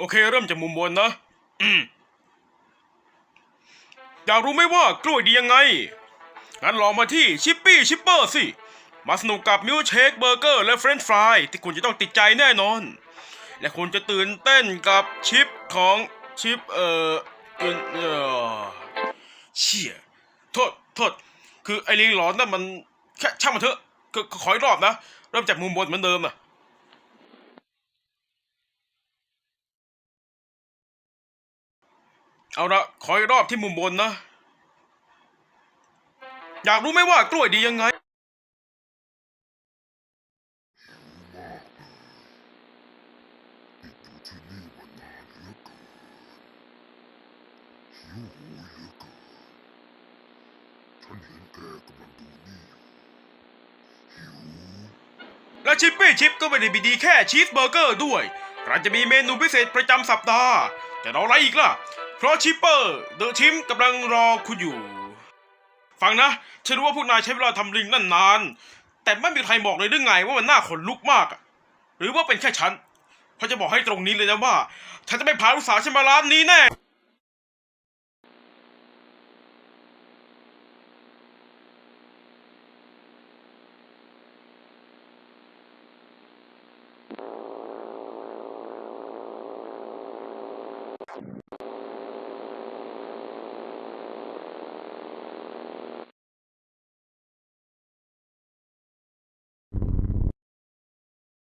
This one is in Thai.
โอเค เริ่มจากมุมบนนะ อืมอยากรู้ไหมว่ากล้วยดียังไง งั้นลองมาที่ชิปปี้ชิปเปอร์สิ มาสนุกกับมิลเชคเบอร์เกอร์และเฟรนช์ฟรายที่คุณจะต้องติดใจแน่นอน และคุณจะตื่นเต้นกับชิปของชิปเอ่อเอ่อเชี่ยโทษโทษคือไอ้ลิงหลอนนั่นมันแค่ช่างมันเถอะคือขออีกรอบนะ เริ่มจากมุมบนเหมือนเดิมอะ เอาละขออีกรอบที่มุมบนนะ อยากรู้ไหมว่ากล้วยดียังไงแกกำลังดูนี่อยู่หิวและชิปปี้ชิปก็ไม่ได้มีดีแค่ชีสเบอร์เกอร์ด้วยเราจะมีเมนูพิเศษประจำสัปดาห์ จะรออะไรอีกล่ะ เพราะชิปเปอร์เดอะชิมกำลังรอคุณอยู่ ฟังนะ ฉันรู้ว่าพวกนายใช้เวลาทำลิงนั่นนาน แต่ไม่มีใครบอกเลยหรือไงว่ามันน่าขนลุกมาก หรือว่าเป็นแค่ฉันเพราะจะบอกให้ตรงนี้เลยนะว่า ฉันจะไม่พาลูกสาวฉันมาร้านนี้แน่